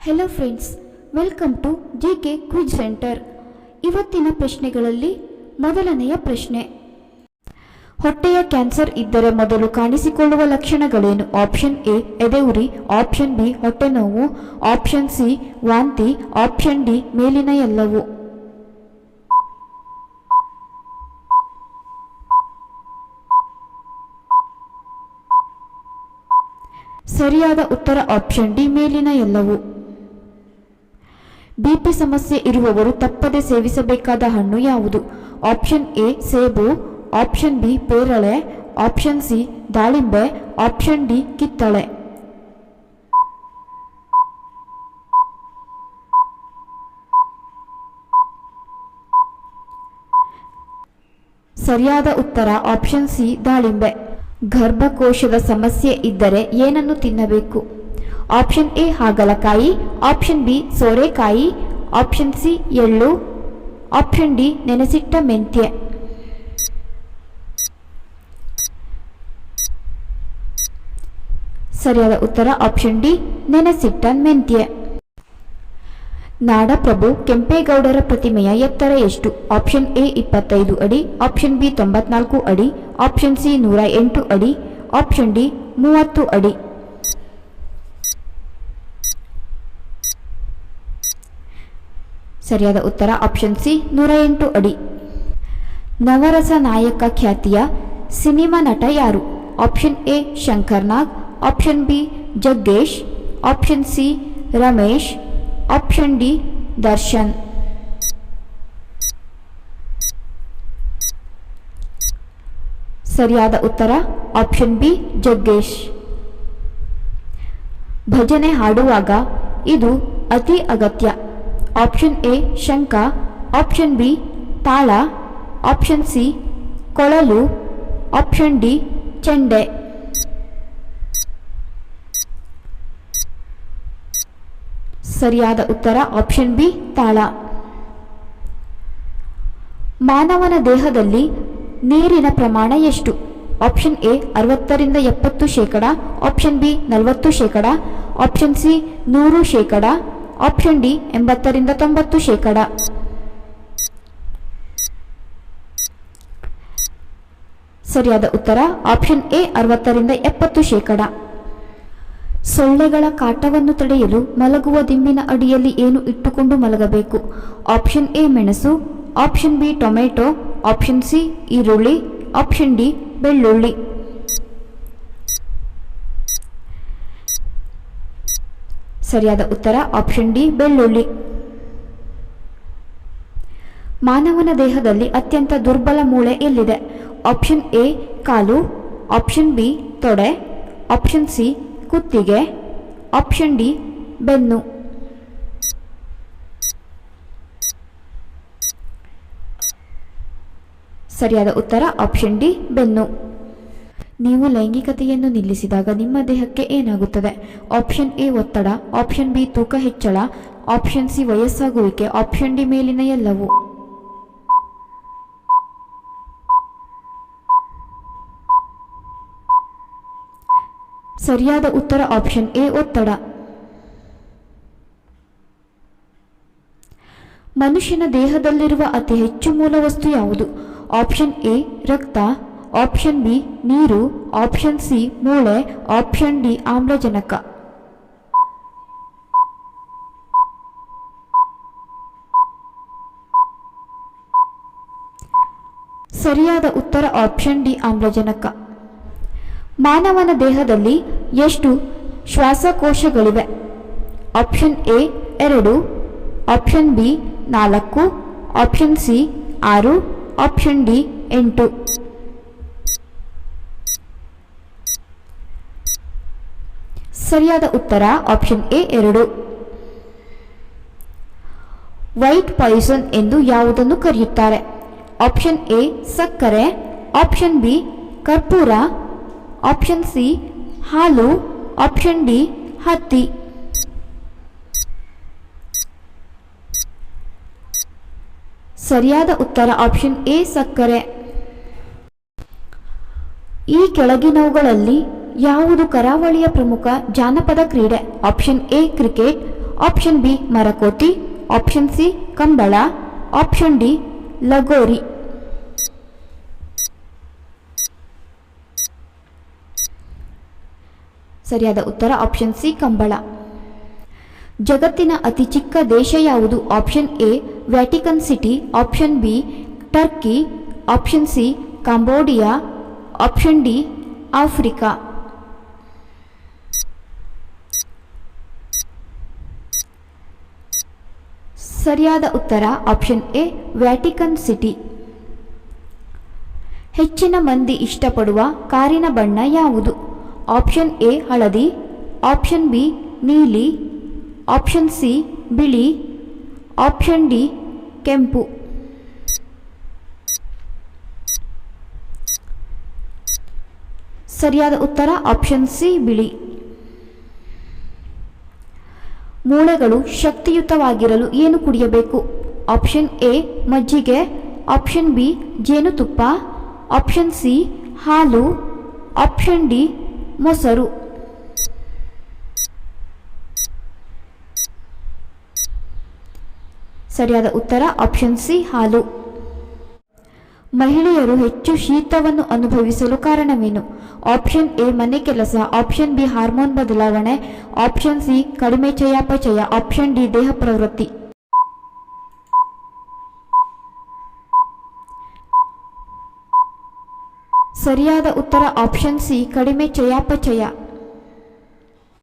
Hello friends welcome to J K quiz centre ಇವತ್ತಿನ ಪ್ರಶ್ನೆಗಳಲ್ಲಿ ಮೊದಲನೆಯ ಪ್ರಶ್ನೆ. ಹೊಟ್ಟೆಯ ಕ್ಯಾನ್ಸರ್ ಇದ್ದರೆ ಮೊದಲು ಕಾಣಿಸಿಕೊಳ್ಳುವ ಲಕ್ಷಣಗಳೇನು? ಆಪ್ಷನ್ ಎ ಎದೆಉರಿ ಆಪ್ಷನ್ ಬಿ ಹೊಟ್ಟೆ ನೋವು ಆಪ್ಷನ್ ಸಿ ವಾಂತಿ. ಆಪ್ಷನ್ ಡಿ ಮೇಲಿನ ಎಲ್ಲವು. ಸರಿಯಾದ ಉತ್ತರ ಆಪ್ಷನ್ ಡಿ ಮೇಲಿನ ಎಲ್ಲವು. ಬಿಪಿ ಸಮಸ್ಯೆ ಇರುವವರು ತಪ್ಪದೆ ಸೇವಿಸಬೇಕಾದ ಹಣ್ಣು ಯಾವುದು? ಆಪ್ಷನ್ ಎ, ಸೇಬು, ಆಪ್ಷನ್ ಬಿ, ಪೇರಳೆ, ಆಪ್ಷನ್ ಸಿ, ದಾಳಿಂಬೆ, ಆಪ್ಷನ್ ಡಿ, ಕಿತ್ತಳೆ. ಸರಿಯಾದ ಉತ್ತರ ಆಪ್ಷನ್ ಸಿ, ದಾಳಿಂಬೆ. ಗರ್ಭಕೋಶದ ಸಮಸ್ಯೆ ಇದ್ದರೆ ಏನನ್ನು ತಿನ್ನಬೇಕು? ಆಪ್ಷನ್ ಎ ಹಾಗಲಕಾಯಿ, ಆಪ್ಷನ್ ಬಿ ಸೋರೆಕಾಯಿ, ಆಪ್ಷನ್ ಸಿ ಎಳ್ಳು, ಆಪ್ಷನ್ ಡಿ ನೆನೆಸಿಟ್ಟ ಮೆಂತ್ಯ. ಸರಿಯಾದ ಉತ್ತರ ಆಪ್ಷನ್ ಡಿ ನೆನೆಸಿಟ್ಟ ಮೆಂತ್ಯ. ನಾಡಪ್ರಭು ಕೆಂಪೇಗೌಡರ ಪ್ರತಿಮೆಯ ಎತ್ತರ ಎಷ್ಟು? ಆಪ್ಷನ್ ಎ ಇಪ್ಪತ್ತೈದು ಅಡಿ, ಆಪ್ಷನ್ ಬಿ ತೊಂಬತ್ನಾಲ್ಕು ಅಡಿ, ಆಪ್ಷನ್ ಸಿ ನೂರ ಎಂಟು ಅಡಿ, ಆಪ್ಷನ್ ಡಿ ಮೂವತ್ತು ಅಡಿ. ಸರಿಯಾದ ಉತ್ತರ ಆಪ್ಷನ್ ಸಿ ನೂರ ಎಂಟು ಅಡಿ. ನವರಸ ನಾಯಕ ಖ್ಯಾತಿಯ ಸಿನಿಮಾ ನಟ ಯಾರು? Option A Shankar Nag. Option B Jaggesh. Option C Ramesh. Option D Darshan. ಸರಿಯಾದ ಉತ್ತರ ಆಪ್ಷನ್ ಬಿ ಜಗ್ಗೇಶ್. ಭಜನೆ ಹಾಡುವಾಗ ಇದು ಅತಿ ಅಗತ್ಯ. ಆಪ್ಷನ್ ಎ ಶಂಕ ಆಪ್ಷನ್ ಬಿ ತಾಳ ಆಪ್ಷನ್ ಸಿ ಕೊಳಲು ಆಪ್ಷನ್ ಡಿ ಚೆಂಡೆ ಸರಿಯಾದ ಉತ್ತರ ಆಪ್ಷನ್ ಬಿ ತಾಳ. ಮಾನವನ ದೇಹದಲ್ಲಿ ನೀರಿನ ಪ್ರಮಾಣ ಎಷ್ಟು? ಆಪ್ಷನ್ ಎ ಅರವತ್ತರಿಂದ ಎಪ್ಪತ್ತು ಶೇಕಡ. ಆಪ್ಷನ್ ಬಿ ನಲವತ್ತು ಶೇಕಡ. ಆಪ್ಷನ್ ಸಿ ನೂರು ಶೇಕಡ. ಆಪ್ಷನ್ ಡಿ ಎಂಬತ್ತರಿಂದ ತೊಂಬತ್ತು ಶೇಕಡ. ಸರಿಯಾದ ಉತ್ತರ, ಆಪ್ಷನ್ ಎ ಅರವತ್ತರಿಂದ ಎಪ್ಪತ್ತು ಶೇಕಡ. ಸೊಳ್ಳೆಗಳ ಕಾಟವನ್ನು ತಡೆಯಲು ಮಲಗುವ ದಿಂಬಿನ ಅಡಿಯಲ್ಲಿ ಏನು ಇಟ್ಟುಕೊಂಡು ಮಲಗಬೇಕು? ಆಪ್ಷನ್ ಎ ಮೆಣಸು, option B tomato, option C ಈರುಳ್ಳಿ, ಆಪ್ಷನ್ ಡಿ ಬೆಳ್ಳುಳ್ಳಿ. ಸರಿಯಾದ ಉತ್ತರ ಆಪ್ಷನ್ ಡಿ, ಬೆಳ್ಳುಳ್ಳಿ. ಮಾನವನ ದೇಹದಲ್ಲಿ ಅತ್ಯಂತ ದುರ್ಬಲ ಮೂಳೆ ಎಲ್ಲಿದೆ? ಆಪ್ಷನ್ ಎ, ಕಾಲು. ಆಪ್ಷನ್ ಬಿ, ತೊಡೆ. ಆಪ್ಷನ್ ಸಿ, ಕುತ್ತಿಗೆ. ಆಪ್ಷನ್ ಡಿ, ಬೆನ್ನು. ಸರಿಯಾದ ಉತ್ತರ ಆಪ್ಷನ್ ಡಿ, ಬೆನ್ನು. ನೀವು ಲೈಂಗಿಕತೆಯನ್ನು ನಿಲ್ಲಿಸಿದಾಗ ನಿಮ್ಮ ದೇಹಕ್ಕೆ ಏನಾಗುತ್ತದೆ? ಆಪ್ಷನ್ ಎ ಒತ್ತಡ, ಆಪ್ಷನ್ ಬಿ ತೂಕ ಹೆಚ್ಚಳ, ಆಪ್ಷನ್ ಸಿ ವಯಸ್ಸಾಗುವಿಕೆ, ಆಪ್ಷನ್ ಡಿ ಮೇಲಿನ ಎಲ್ಲವು. ಸರಿಯಾದ ಉತ್ತರ ಆಪ್ಷನ್ ಎ ಒತ್ತಡ. ಮನುಷ್ಯನ ದೇಹದಲ್ಲಿರುವ ಅತಿ ಹೆಚ್ಚು ಮೂಲ ವಸ್ತು ಯಾವುದು? ಆಪ್ಷನ್ ಎ, ರಕ್ತ ಆಪ್ಷನ್ ಬಿ ನೀರು. ಆಪ್ಷನ್ ಸಿ ಮೂಳೆ. ಆಪ್ಷನ್ ಡಿ ಆಮ್ಲಜನಕ. ಸರಿಯಾದ ಉತ್ತರ ಆಪ್ಷನ್ ಡಿ ಆಮ್ಲಜನಕ. ಮಾನವನ ದೇಹದಲ್ಲಿ ಎಷ್ಟು ಶ್ವಾಸಕೋಶಗಳಿವೆ? ಆಪ್ಷನ್ ಎ ಎರಡು. ಆಪ್ಷನ್ ಬಿ ನಾಲ್ಕು. ಆಪ್ಷನ್ ಸಿ ಆರು. ಆಪ್ಷನ್ ಡಿ ಎಂಟು. ಸರಿಯಾದ ಉತ್ತರ ಆಪ್ಷನ್ ಎ ಎರಡು. ವೈಟ್ ಪಾಯ್ಸನ್ ಎಂದು ಯಾವುದನ್ನು ಕರೆಯುತ್ತಾರೆ? ಆಪ್ಷನ್ ಎ ಸಕ್ಕರೆ. ಆಪ್ಷನ್ ಬಿ ಕರ್ಪೂರ. ಆಪ್ಷನ್ ಸಿ ಹಾಲು. ಆಪ್ಷನ್ ಡಿ ಹತ್ತಿ. ಸರಿಯಾದ ಉತ್ತರ ಆಪ್ಷನ್ ಎ ಸಕ್ಕರೆ. ಈ ಕೆಳಗಿನವುಗಳಲ್ಲಿ ಯಾವುದು ಕರಾವಳಿಯ ಪ್ರಮುಖ ಜಾನಪದ ಕ್ರೀಡೆ? Option A cricket option B ಮರಕೋತಿ. Option C Kambala. Option D lagori. ಸರಿಯಾದ ಉತ್ತರ ಆಪ್ಷನ್ ಸಿ ಕಂಬಳ. ಜಗತ್ತಿನ ಅತಿ ಚಿಕ್ಕ ದೇಶ ಯಾವುದು? Option A Vatican City option B Turkey option C Cambodia option D Africa ಸರಿಯಾದ ಉತ್ತರ ಆಪ್ಷನ್ ಎ, ವ್ಯಾಟಿಕನ್ ಸಿಟಿ. ಹೆಚ್ಚಿನ ಮಂದಿ ಇಷ್ಟಪಡುವ ಕಾರಿನ ಬಣ್ಣ ಯಾವುದು? ಆಪ್ಷನ್ ಎ, ಹಳದಿ. ಆಪ್ಷನ್ ಬಿ, ನೀಲಿ. ಆಪ್ಷನ್ ಸಿ, ಬಿಳಿ. ಆಪ್ಷನ್ ಡಿ, ಕೆಂಪು. ಸರಿಯಾದ ಉತ್ತರ ಆಪ್ಷನ್ ಸಿ, ಬಿಳಿ. ಮೂಳೆಗಳು ಶಕ್ತಿಯುತವಾಗಿರಲು ಏನು ಕುಡಿಯಬೇಕು? ಆಪ್ಷನ್ ಎ, ಮಜ್ಜಿಗೆ. ಆಪ್ಷನ್ ಬಿ, ಜೇನುತುಪ್ಪ. ಆಪ್ಷನ್ ಸಿ, ಹಾಲು. ಆಪ್ಷನ್ ಡಿ, ಮೊಸರು. ಸರಿಯಾದ ಉತ್ತರ ಆಪ್ಷನ್ ಸಿ, ಹಾಲು. ಮಹಿಳೆಯರು ಹೆಚ್ಚು ಶೀತವನ್ನು ಅನುಭವಿಸಲು ಕಾರಣವೇನು? ಆಪ್ಷನ್ ಎ ಮನೆ ಕೆಲಸ. ಆಪ್ಷನ್ ಬಿ ಹಾರ್ಮೋನ್ ಬದಲಾವಣೆ. ಆಪ್ಷನ್ ಸಿ ಕಡಿಮೆ ಚಯಾಪಚಯ. ಆಪ್ಷನ್ ಡಿ ದೇಹ ಪ್ರವೃತ್ತಿ. ಸರಿಯಾದ ಉತ್ತರ ಆಪ್ಷನ್ ಸಿ ಕಡಿಮೆ ಚಯಾಪಚಯ.